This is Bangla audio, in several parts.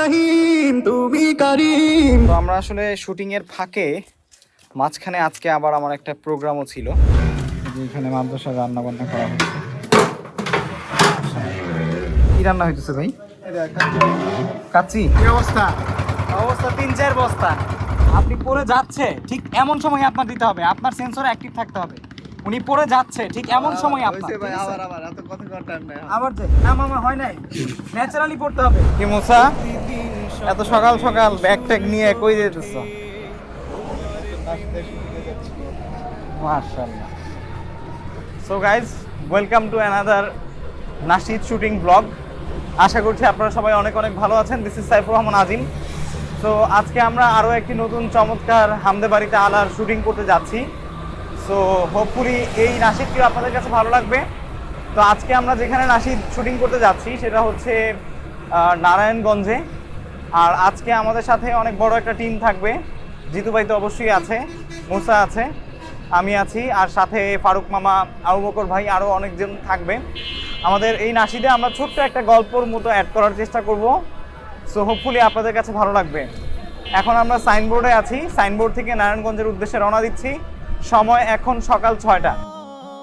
রহিম তুমি করিম। তো আমরা আসলে শুটিং এর ফাঁকে মাঝখানে আজকে আবার আমার একটা প্রোগ্রামও ছিল যে এখানে মাদ্রাসা রান্না বান্না করা হচ্ছে। কি রান্না হইতেছে ভাই? কাচ্চি। অবস্থা? অবস্থা তিন চার বস্তা। আপনি পড়ে যাচ্ছে ঠিক এমন সময় আপনার দিতে হবে আপনার সেন্সর অ্যাক্টিভ থাকতে হবে। উনি পড়ে যাচ্ছে ঠিক এমন সময় আপনার। আছে? আবার এত কথা টাইম নাই। আবার যে না মামা হয় নাই। ন্যাচারালি পড়তে হবে। কি মোসা? এত সকাল সকাল ব্যাগ ট্যাগ নিয়ে কই যেতেছ? মাশাআল্লাহ। So guys welcome to another nasheed shooting vlog আশা করছি আপনারা সবাই অনেক অনেক ভালো আছেন। দিস ইজ সাইফুর রহমান আজিম তো আজকে আমরা আরও একটি নতুন চমৎকার হামদে বাড়িতে আলার শুটিং করতে যাচ্ছি। সো হোপফুলি এই নাশিদটিও আপনাদের কাছে ভালো লাগবে। তো আজকে আমরা যেখানে নাশিদ শুটিং করতে যাচ্ছি, সেটা হচ্ছে নারায়ণগঞ্জে। আর আজকে আমাদের সাথে অনেক বড় একটা টিম থাকবে। জিতু ভাই তো অবশ্যই আছে, মুসা আছে, আমি আছি, আর সাথে ফারুক মামা, আবু বকর ভাই আরও অনেকজন থাকবে। আমাদের এই নাসিদে আমরা ছোট্ট একটা গল্পর মতো অ্যাড করার চেষ্টা করব। সো হোপফুলি আপনাদের কাছে ভালো লাগবে। এখন আমরা সাইনবোর্ডে আছি। সাইনবোর্ড থেকে নারায়ণগঞ্জের উদ্দেশ্যে রওনা দিচ্ছি। সময় এখন সকাল ছয়টা।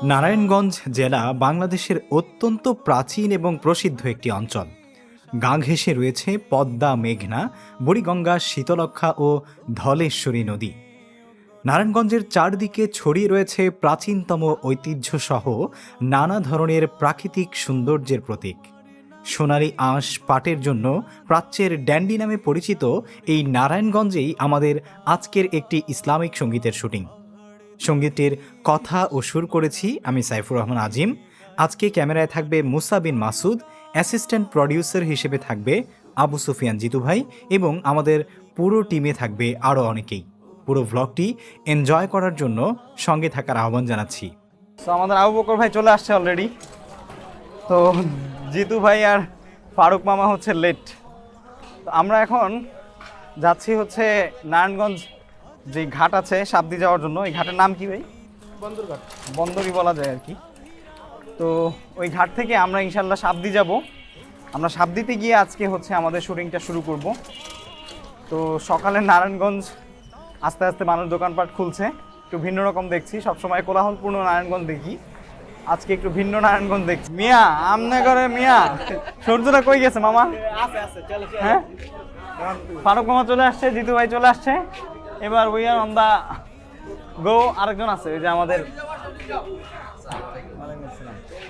নারায়ণগঞ্জ জেলা বাংলাদেশের অত্যন্ত প্রাচীন এবং প্রসিদ্ধ একটি অঞ্চল। গা ঘেঁষে রয়েছে পদ্মা মেঘনা, বুড়িগঙ্গা শীতলক্ষা ও ধলেশ্বরী নদী। নারায়ণগঞ্জের চারদিকে ছড়িয়ে রয়েছে প্রাচীনতম ঐতিহ্যসহ নানা ধরনের প্রাকৃতিক সৌন্দর্যের প্রতীক। সোনালী আঁশ পাটের জন্য প্রাচ্যের ড্যান্ডি নামে পরিচিত এই নারায়ণগঞ্জেই আমাদের আজকের একটি ইসলামিক সঙ্গীতের শুটিং। সঙ্গীতটির কথা ও সুর করেছি আমি সাইফুর রহমান আজিম। আজকে ক্যামেরায় থাকবে মুসা বিন মাসুদ, অ্যাসিস্ট্যান্ট প্রডিউসার হিসেবে থাকবে আবু সুফিয়ান জিতু ভাই এবং আমাদের পুরো টিমে থাকবে আরও অনেকেই। পুরো ভ্লগটি এনজয় করার জন্য সঙ্গে থাকার আহ্বান জানাচ্ছি। তো আমাদের আবু বকর ভাই চলে আসছে অলরেডি তো জিতু ভাই আর ফারুক মামা হচ্ছে লেট আমরা এখন যাচ্ছি হচ্ছে নারায়ণগঞ্জ যে ঘাট আছে সাবদি যাওয়ার জন্য এই ঘাটের নাম কি ভাই? বন্দরঘাট। বন্দরই বলা যায় আর কি। তো ওই ঘাট থেকে আমরা ইনশাল্লাহ সাবদি যাব। আমরা সাবদিতে গিয়ে আজকে হচ্ছে আমাদের শুটিংটা শুরু করব। তো সকালে নারায়ণগঞ্জ আস্তে আস্তে মানুষ দোকানপাট খুলছে। একটু ভিন্ন রকম দেখছি সবসময় কোলাহলপূর্ণ নারায়ণগঞ্জ দেখি। আজকে একটু ভিন্ন নারায়ণগঞ্জ দেখছি। মিয়া আমনে করে মিয়া সূর্যটা কই গেছে মামা? হ্যাঁ? ফারুক মামা চলে আসছে জিতু ভাই চলে আসছে। এবার উই আর অন দা গো আরেকজন আছে ওই যে আমাদের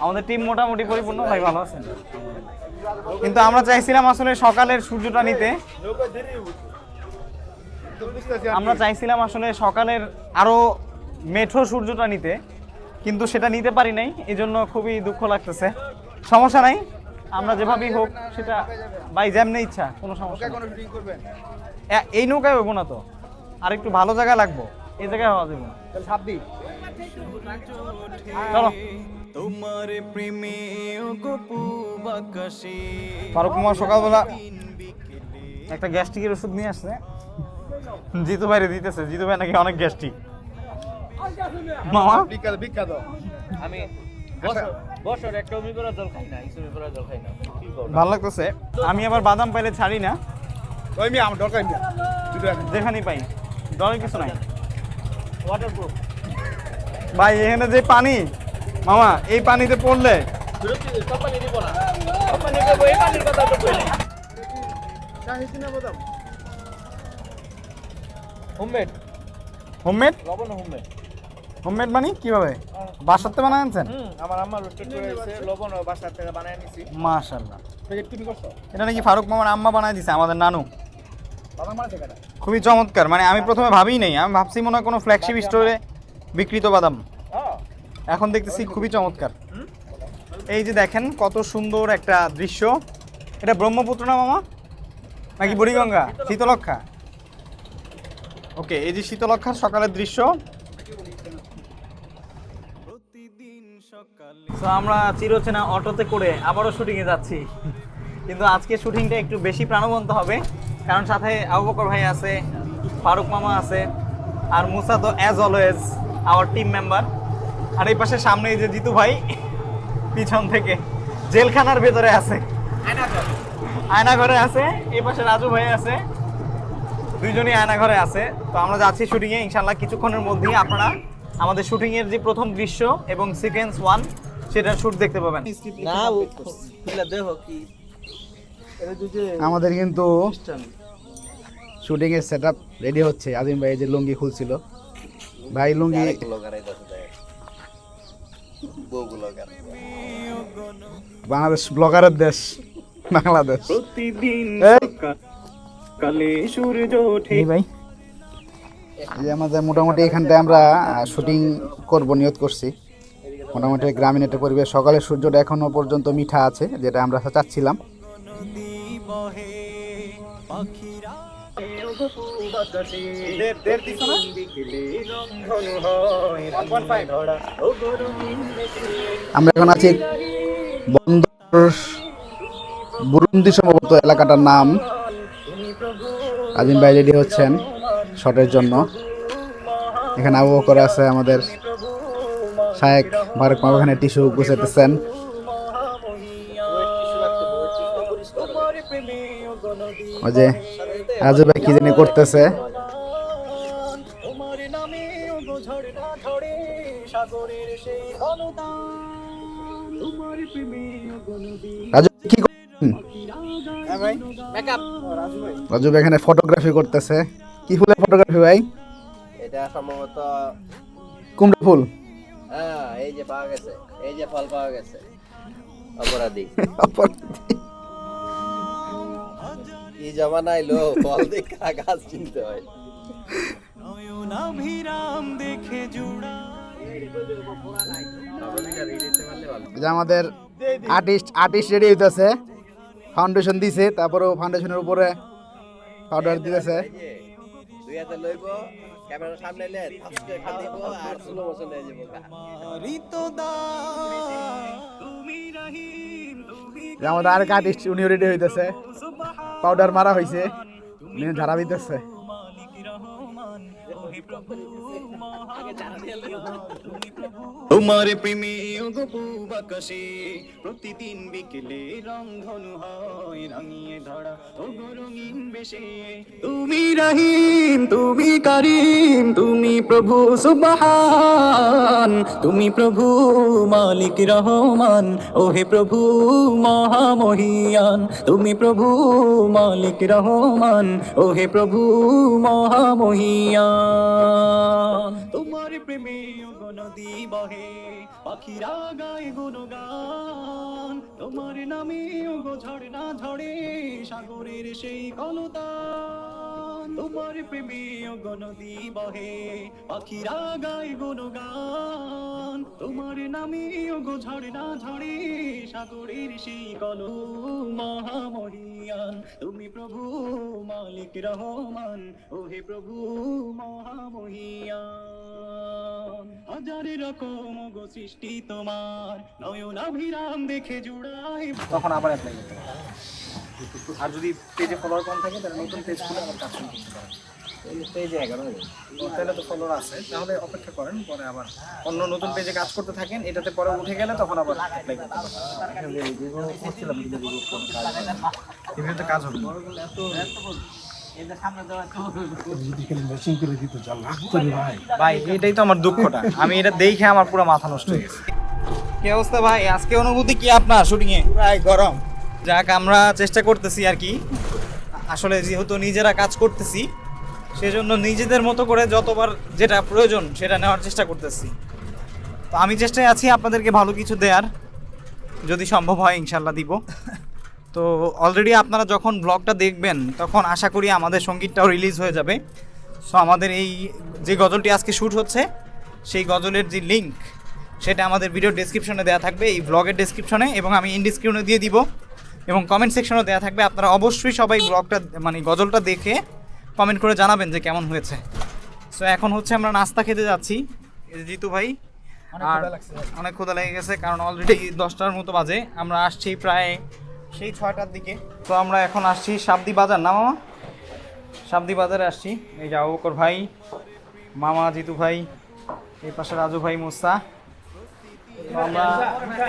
আমাদের টিম মোটামুটি পরিপূর্ণ। ভাই ভালো আছেন? কিন্তু আমরা চাইছিলাম আসলে সকালের সূর্যটা নিতে। আমরা চাইছিলাম আসলে সকালের আরও মেঠো সূর্যটা নিতে কিন্তু সেটা নিতে পারি নাই এই জন্য খুবই দুঃখ লাগতেছে। সমস্যা নাই আমরা যেভাবেই হোক সেটা বাই যেমনি ইচ্ছা কোনো সমস্যা এই নৌকায় হইব না তো? আর একটু ভালো জায়গা লাগবো। এই জায়গায় হওয়া যাবে না। তাহলে দিন চলো। তোমার প্রেমে ফারুক কুমার সকালবেলা একটা গ্যাস্ট্রিকের ওষুধ নিয়ে আসছে। জিতু ভাইরে দিতেছে। জিতু ভাই নাকি অনেক গ্যাস্ট্রিক। মামা? বিখ্যাত বিখ্যাত। আমি বছর বছর একটা করা জল খাই না ইসুমি করা জল খাই না। ভালো লাগতেছে। আমি আবার বাদাম পাইলে ছাড়ি না। ওই মি আমার দরকার যেখানেই পাই। ডরের কিছু নাই। ওয়াটারপ্রুফ ভাই এখানে যে পানি মামা এই পানিতে পড়লে। হোমমেড হোমমেড লবণ হোমমেড হোমমেড মানে কীভাবে? বাসাতে বানায় আনছেন? আমার আম্মা রোস্টেড করে লবণ বাসার থেকে বানায় নিছি। মাশাল্লাহ তুমি করছ? এটা নাকি ফারুক মামার আম্মা বানায় দিছে আমাদের নানু। খুবই চমৎকার মানে আমি প্রথমে ভাবিই নাই আমি ভাবছি মনে হয় কোনো ফ্ল্যাগশিপ স্টোরে বিক্রিত বাদাম। হ্যাঁ এখন দেখতেছি খুবই চমৎকার। এই যে দেখেন কত সুন্দর একটা দৃশ্য। এটা ব্রহ্মপুত্র না মামা? নাকি বুড়িগঙ্গা? শীতলক্ষা ওকে এই যে শীতলক্ষার সকালের দৃশ্য। তো আমরা চিরচেনা অটোতে করে আবারও শুটিংয়ে যাচ্ছি। কিন্তু আজকে শুটিংটা একটু বেশি প্রাণবন্ত হবে। কারণ সাথে আবু বকর ভাই আছে ফারুক মামা আছে আর মুসা তো as always our team member আর এই পাশে সামনে যে জিতু ভাই পিছন থেকে জেলখানার ভেতরে আছে আয়না ঘরে আছে এই পাশে রাজু ভাই আছে দুইজনই আয়না ঘরে আছে তো আমরা যাচ্ছি শুটিংয়ে ইনশাল্লাহ কিছুক্ষণের মধ্যেই আপনারা আমাদের শুটিং এর যে প্রথম দৃশ্য এবং সিকোয়েন্স ওয়ান সেটার শুট দেখতে পাবেন না দেখো কি আমাদের কিন্তু শুটিং এর সেট আপ রেডি হচ্ছে। আদিম ভাই যে লুঙ্গি খুলছিল। ভাই লুঙ্গি বাংলাদেশ ব্লগারের দেশ। বাংলাদেশ। প্রতিদিন কালে সূর্য ওঠে। ভাই। যে আমাদের মোটামুটি এখানটায় আমরা শুটিং করব নিয়ত করছি। মোটামুটি গ্রামীণ একটা পরিবেশ। সকালের সূর্যটা এখনও পর্যন্ত মিঠা আছে যেটা আমরা চাচ্ছিলাম। বহে পাখিরা। হয় আমরা এখন আছি বন্দর বুরুন্দি সম্ভবত এলাকাটার নাম। আজিম ভাই রেডি হচ্ছেন শটের জন্য। এখানে আবহাওয়া করে আছে আমাদের শায়েক বারেক মামা এখানে টিস্যু গুছাইতেছেন। ওই যে রাজু ভাই কি জানি করতেছে। রাজু কি মেকআপ রাজু ভাই। এখানে ফটোগ্রাফি করতেছে। কি ফুলের ফটোগ্রাফি ভাই? এটা সম্ভবত কুমড়া ফুল। হ্যাঁ এই যে পাওয়া গেছে এই যে ফল পাওয়া গেছে। অপরাধী। অপরাধী। কি জামানায় লো ফল দেখা গাছ চিনতে হয়। নয়নাভিরাম দেখে জুড়া আমাদের আর্টিস্ট আর্টিস্ট রেডি হইতেছে। ফাউন্ডেশন দিছে তারপরে ফাউন্ডেশনের উপরে পাউডার দিতেছে। দুই হাতে লইব। সামনে আজকে আর নিয়ে আমাদের আরেক আর্টিস্ট উনি রেডি হইতেছে। পাউডার মারা হইছে। ধারা দিতেছে। তোমার প্রেমে প্রতিদিন বিকেলে রংধনু হয়, রাঙিয়ে ধরা ও রঙিন বেশে। তুমি রহিম, তুমি করিম, তুমি প্রভু সুবহান, তুমি প্রভু মালিক রহমান, ওহে প্রভু মহামহিয়ান। তুমি প্রভু মালিক রহমান, ওহে প্রভু মহামহিয়ান। তোমার প্রেমে নদী বহে পাখিরা গায়ে গুণগান। তোমার নামে গো ঝড়না ঝড়ে, সাগরের সেই কলতান তোমার প্রেমে নদী বহে পাখিরা গায়ে গুণগান। তোমার নামে গো ঝড়না ঝড়ে সাগরের সেই কল মহামহিয়ান। তুমি প্রভু মালিক রহমান, ওহে প্রভু মহামহিয়ান। হাজারে রকম গো সৃষ্টি তোমার নয়নাভিরাম দেখে জুড়াই তখন আবার অ্যাপ্লাই করতে আর যদি পেজে ফলোয়ার কম থাকে তাহলে নতুন পেজ খুলে আবার কাজ শুরু করতে পারেন। পেজে এগারো তাহলে তো ফলোয়ার আছে তাহলে অপেক্ষা করেন পরে আবার অন্য নতুন পেজে কাজ করতে থাকেন এটাতে পরে উঠে গেলে তখন আবার অ্যাপ্লাই করতে পারেন এমনিতে কাজ হবে ভাই এটাই তো আমার দুঃখটা। আমি এটা দেখে আমার পুরো মাথা নষ্ট হয়ে গেছে। কি অবস্থা ভাই? আজকে অনুভূতি কি আপনার শুটিং এ প্রায় গরম। যাক আমরা চেষ্টা করতেছি আর কি। আসলে যেহেতু নিজেরা কাজ করতেছি সেজন্য নিজেদের মতো করে যতবার যেটা প্রয়োজন সেটা নেওয়ার চেষ্টা করতেছি। তো আমি চেষ্টায় আছি আপনাদেরকে ভালো কিছু দেওয়ার যদি সম্ভব হয় ইনশাল্লাহ দিব। তো অলরেডি আপনারা যখন ব্লগটা দেখবেন তখন আশা করি আমাদের সঙ্গীতটাও রিলিজ হয়ে যাবে। সো আমাদের এই যে গজলটি আজকে শ্যুট হচ্ছে সেই গজলের যে লিঙ্ক সেটা আমাদের ভিডিও ডেসক্রিপশনে দেওয়া থাকবে এই ব্লগের ডেসক্রিপশনে এবং আমি ইনডিসক্রিপশনে দিয়ে দিব। এবং কমেন্ট সেকশনও দেওয়া থাকবে। আপনারা অবশ্যই সবাই ব্লগটা মানে গজলটা দেখে কমেন্ট করে জানাবেন যে কেমন হয়েছে। সো এখন হচ্ছে আমরা নাস্তা খেতে যাচ্ছি। জিতু ভাই আর অনেক ক্ষুধা লেগে গেছে কারণ অলরেডি দশটার মতো বাজে। আমরা আসছি প্রায় সেই ছয়টার দিকে। তো আমরা এখন আসছি সাবদি বাজার না মামা? সাবদি বাজারে আসছি। এই যে আবু ভাই মামা জিতু ভাই এই পাশে রাজু ভাই মুসা তো আমরা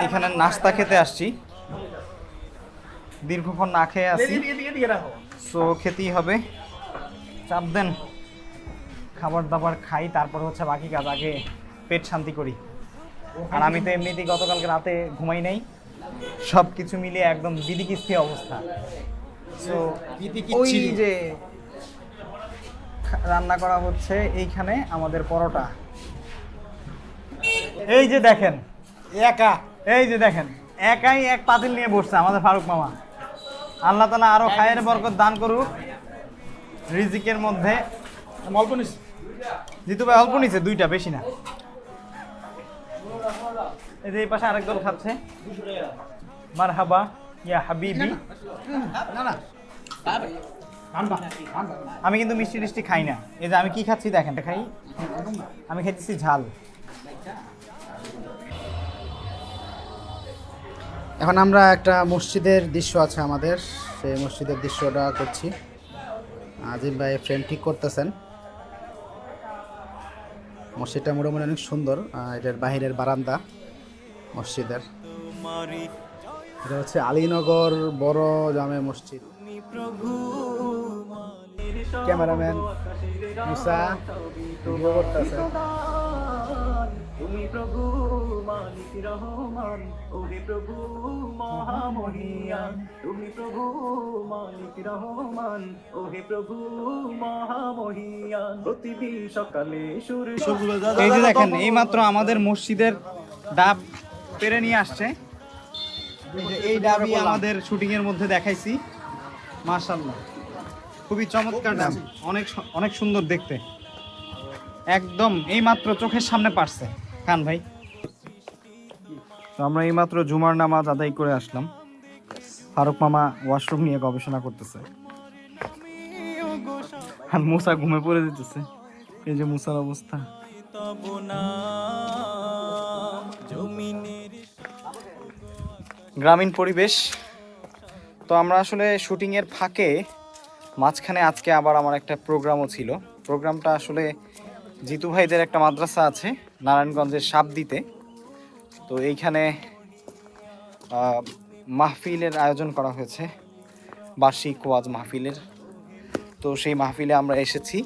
এখানে নাস্তা খেতে আসছি। দীর্ঘক্ষণ না খেয়ে আছি সো খেতেই হবে। চাপ দেন। খাবার দাবার খাই তারপর হচ্ছে বাকি কাজ আগে পেট শান্তি করি। আর আমি তো এমনিতেই গতকালকে রাতে ঘুমাই নাই। সব কিছু মিলিয়ে একদম বিদিকিস্তি অবস্থা। সো ওই যে রান্না করা হচ্ছে এইখানে আমাদের পরোটা। এই যে দেখেন। একা। এই যে দেখেন। একাই এক পাতিল নিয়ে বসছে আমাদের ফারুক মামা। আল্লাহ তালা আরও খায়ের বরকত দান করুক। রিজিকের মধ্যে। অল্প নিস জিতু ভাই, অল্প নিছে, দুইটা, বেশি না। এই যে এই পাশে আরেক দল খাচ্ছে। মার হাবা ইয়া হাবিবি। আমি কিন্তু মিষ্টি টিষ্টি খাই না। এই যে আমি কি খাচ্ছি দেখেন খাই আমি খেতেছি ঝাল। এখন আমরা একটা মসজিদের দৃশ্য আছে আমাদের। সেই মসজিদের দৃশ্যটা করছি। আজিম ভাই ফ্রেম ঠিক করতেছেন। মসজিদটা মোটামুটি অনেক সুন্দর। এটার বাহিরের বারান্দা মসজিদের। এটা হচ্ছে আলীনগর বড় জামে মসজিদ। ক্যামেরাম্যান মুসা করতেছে তুমি প্রভু মালিক রহমান ওহে প্রভু মহামহিয়ান তুমি প্রভু মালিক রহমান ওহে প্রভু মহামহিয়ান প্রতিদিন সকালে সূর্য এই যে দেখেন এইমাত্র আমাদের মসজিদের ডাব পেরে নিয়ে আসছে। এই ডাবই আমাদের শুটিং এর মধ্যে দেখাইছি। মাশাআল্লাহ। খুবই চমৎকার ডাব। অনেক অনেক সুন্দর দেখতে। একদম এই মাত্র চোখের সামনে পারছে। খান ভাই। তো আমরা এইমাত্র জুমার নামাজ আদায় করে আসলাম। ফারুক মামা ওয়াশরুম নিয়ে গবেষণা করতেছে। আর মুসা ঘুমে পড়ে দিতেছে এই যে মুসার অবস্থা। গ্রামীণ পরিবেশ। তো আমরা আসলে শুটিংয়ের ফাঁকে মাঝখানে আজকে আবার আমার একটা প্রোগ্রামও ছিল। প্রোগ্রামটা আসলে জিতু ভাইদের একটা মাদ্রাসা আছে, নারায়ণগঞ্জের সাবদিতে তো এইখানে মাহফিলের আয়োজন করা হয়েছে, বার্ষিক ওয়াজ মাহফিলের। তো সেই মাহফিলে আমরা এসেছি।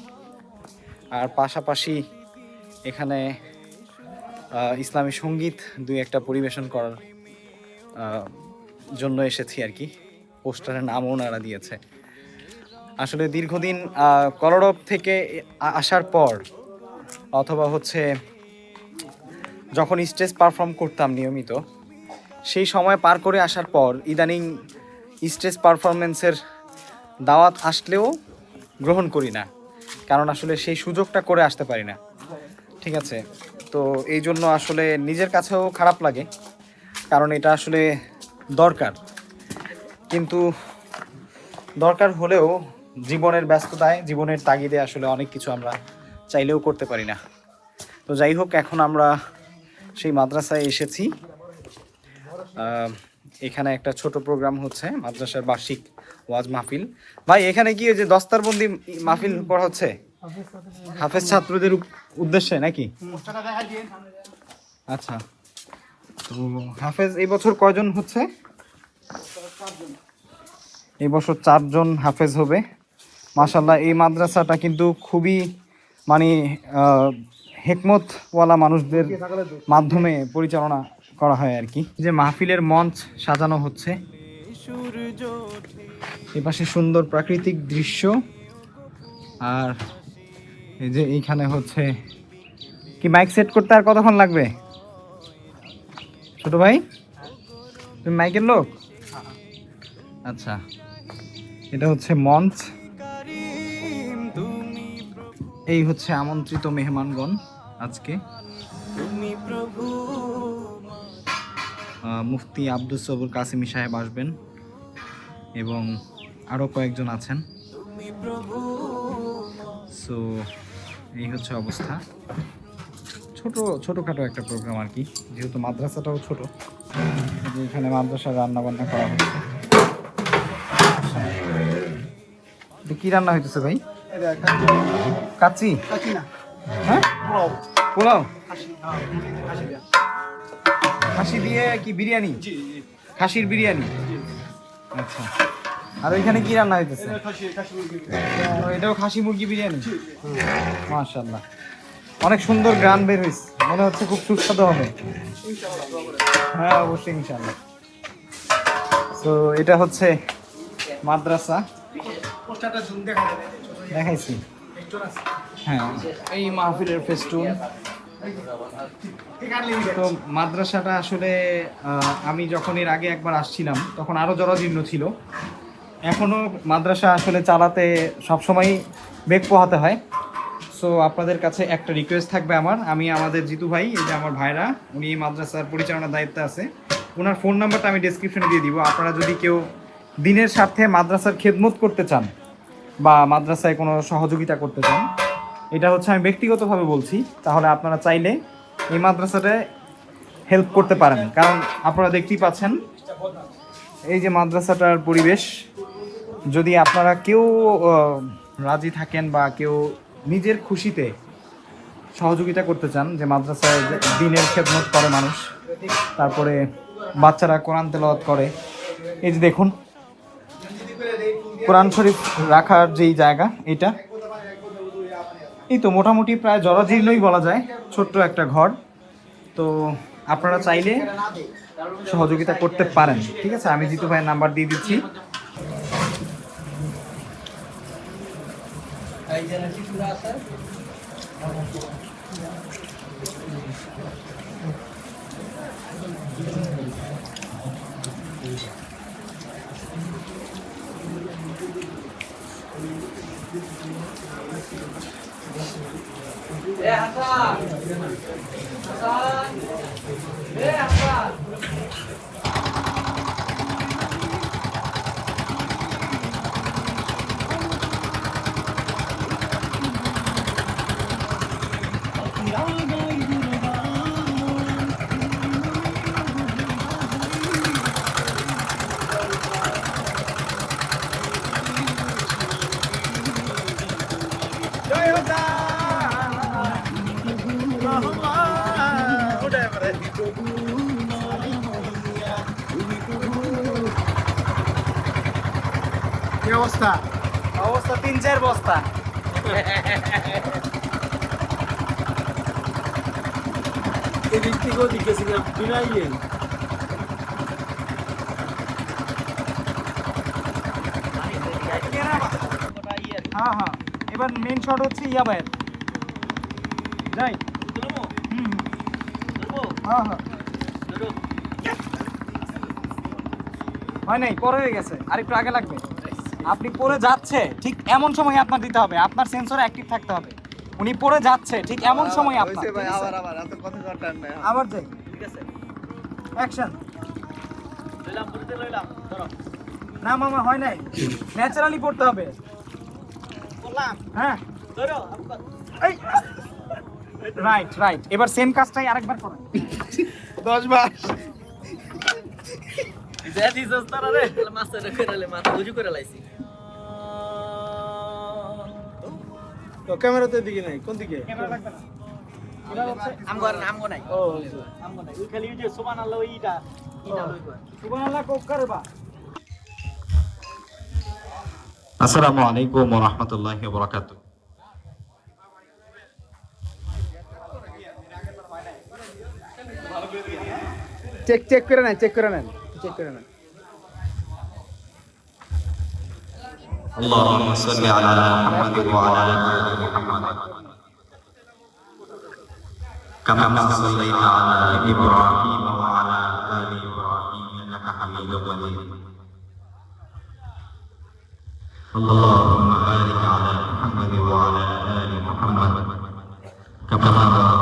আর পাশাপাশি এখানে ইসলামী সংগীত দুই একটা পরিবেশন করার জন্য এসেছি আর কি। পোস্টারের নামও ওনারা দিয়েছে। আসলে দীর্ঘদিন কলরব থেকে আসার পর অথবা হচ্ছে যখন স্টেজ পারফর্ম করতাম নিয়মিত, সেই সময় পার করে আসার পর ইদানিং স্টেজ পারফরমেন্সের দাওয়াত আসলেও গ্রহণ করি না, কারণ আসলে সেই সুযোগটা করে আসতে পারি না। ঠিক আছে? তো এই জন্য আসলে নিজের কাছেও খারাপ লাগে, কারণ এটা আসলে দরকার। কিন্তু দরকার হলেও জীবনের ব্যস্ততায়, জীবনের তাগিদে আসলে অনেক কিছু আমরা চাইলেও করতে পারি না। তো যাই হোক, এখন আমরা সেই মাদ্রাসায় এসেছি। এখানে একটা ছোট প্রোগ্রাম হচ্ছে, মাদ্রাসার বার্ষিক ওয়াজ মাহফিল। ভাই, এখানে কি ওই যে দস্তারবন্দি মাহফিল করা হচ্ছে? হাফেজ ছাত্রদের উদ্দেশ্যে নাকি? আচ্ছা। তো হাফেজ, এই বছর কয়জন হচ্ছে? এই বছর চারজন হাফেজ হবে। মাশাল্লাহ এই মাদ্রাসাটা কিন্তু খুবই মানে হেকমতওয়ালা মানুষদের মাধ্যমে পরিচালনা করা হয় আর কি। যে মাহফিলের মঞ্চ সাজানো হচ্ছে। এপাশে সুন্দর প্রাকৃতিক দৃশ্য। আর এই যে এইখানে হচ্ছে, কি মাইক সেট করতে আর কতক্ষণ লাগবে? ছোট ভাই, তুমি মাইকের লোক? আচ্ছা এটা হচ্ছে মঞ্চ। এই হচ্ছে আমন্ত্রিত মেহমানগণ আজকে। মুফতি আব্দুল সবুর কাসিমি সাহেব আসবেন এবং আরও কয়েকজন আছেন। সো এই হচ্ছে অবস্থা। ছোট ছোটোখাটো একটা প্রোগ্রাম আর কি যেহেতু মাদ্রাসাটাও ছোট এখানে মাদ্রাসার রান্না বান্না করা হচ্ছে। কি রান্না হইতেছে ভাই? কাচ্চি। হ্যাঁ? পোলাও। খাসি দিয়ে। কি বিরিয়ানি? খাসির বিরিয়ানি? আচ্ছা। আর ওইখানে কি রান্না হইতেছে? এটাও খাসি মুরগি বিরিয়ানি? মাশাআল্লাহ। অনেক সুন্দর গ্রান বের হয়েছে মনে হচ্ছে খুব সুস্বাদু হবে। হ্যাঁ অবশ্যই ইনশাল্লাহ তো এটা হচ্ছে মাদ্রাসা। দেখাইছি। হ্যাঁ। এই মাহফিলের ফেস্টুন। তো মাদ্রাসাটা আসলে আমি যখন এর আগে একবার আসছিলাম, তখন আরও জরাজীর্ণ ছিল। এখনও মাদ্রাসা আসলে চালাতে সবসময় বেগ পোহাতে হয়। সো আপনাদের কাছে একটা রিকোয়েস্ট থাকবে আমার। আমি আমাদের জিতু ভাই, এই যে আমার ভাইরা, উনি মাদ্রাসার পরিচালনার দায়িত্বে আছে। ওনার ফোন নাম্বারটা আমি ডেসক্রিপশনে দিয়ে দিব। আপনারা যদি কেউ দিনের স্বার্থে মাদ্রাসার খেদমত করতে চান বা মাদ্রাসায় কোনো সহযোগিতা করতে চান, এটা হচ্ছে আমি ব্যক্তিগতভাবে বলছি, তাহলে আপনারা চাইলে এই মাদ্রাসাটায় হেল্প করতে পারেন। কারণ আপনারা দেখতেই পাচ্ছেন, এই যে মাদ্রাসাটার পরিবেশ, যদি আপনারা কেউ রাজি থাকেন বা কেউ নিজের খুশিতে সহযোগিতা করতে চান, যে মাদ্রাসায় দিনের খেদমত করে মানুষ, তারপরে বাচ্চারা কোরআন তেলাওয়াত করে, এই যে দেখুন কোরআন শরীফ রাখার যেই জায়গা, এটা। এই তো মোটামুটি প্রায় জরাজীর্ণই বলা যায়, ছোট্ট একটা ঘর। তো আপনারা চাইলে সহযোগিতা করতে পারেন। ঠিক আছে? আমি জিতু ভাইয়ের নাম্বার দিয়ে দিচ্ছি। 네, 아빠. 아빠. 네, 아빠. কি অবস্থা? অবস্থা তিন চার বস্তা। এদিক বিনা ইয়ে হ্যাঁ হ্যাঁ। এবার মেন শট হচ্ছে ইয়া ভাইয়ের যাই হুম হুম। হ্যাঁ হ্যাঁ। হয় নাই? পরে হয়ে গেছে। আরেকটু আগে লাগবে। আপনি পরে যাচ্ছে ঠিক এমন সময় আপনার দিতে হবে। আপনার সেন্সর অ্যাক্টিভ থাকতে হবে। উনি পরে যাচ্ছে ঠিক এমন সময় আপনার। আবার আবার। এত কথা কাটার নাই। আবার যাই ঠিক আছে। অ্যাকশন লইলাম পুরিতে লইলাম। ধরো। না মামা হয় নাই। ন্যাচারালি পড়তে হবে। বললাম হ্যাঁ। ধরো এই। রাইট রাইট এবার সেম কাজটাই আরেকবার করুন দশ বার যা দিছস তারা রে মাস্টার করে লে মাথা উজু করে লাইছি। তো ক্যামেরাতে দিকে নাই কোন দিকে? ক্যামেরা লাগবে না। এবার চেক চেক করে নেন চেক করে নেন চেক করে নেন اللهم صل على محمد وعلى ال محمد كما صليت على ابراهيم وعلى ال ابراهيم انك حميد مجيد اللهم بارك على محمد وعلى ال محمد كما باركت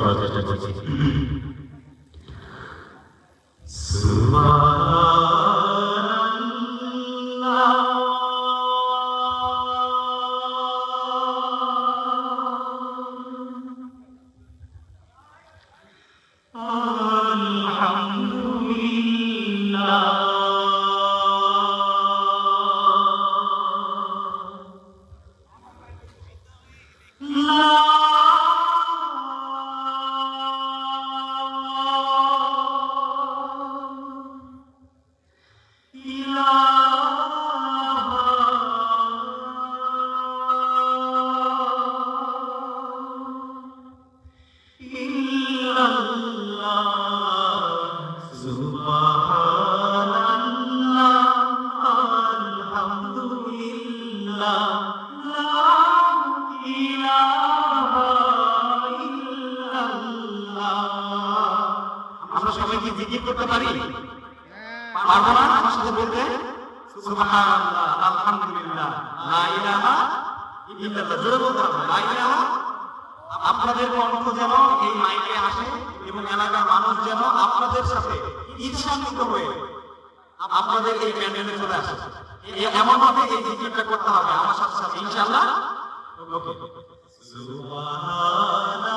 করার চেষ্টা করছি। আনন্দের সাথে ঈর্ষান্বিত হয়ে আপনাদের এই প্যান্ডেলে চলে আসে এমন ভাবে এই করতে হবে আমার সাথে সাথে সুবহানাল্লাহ।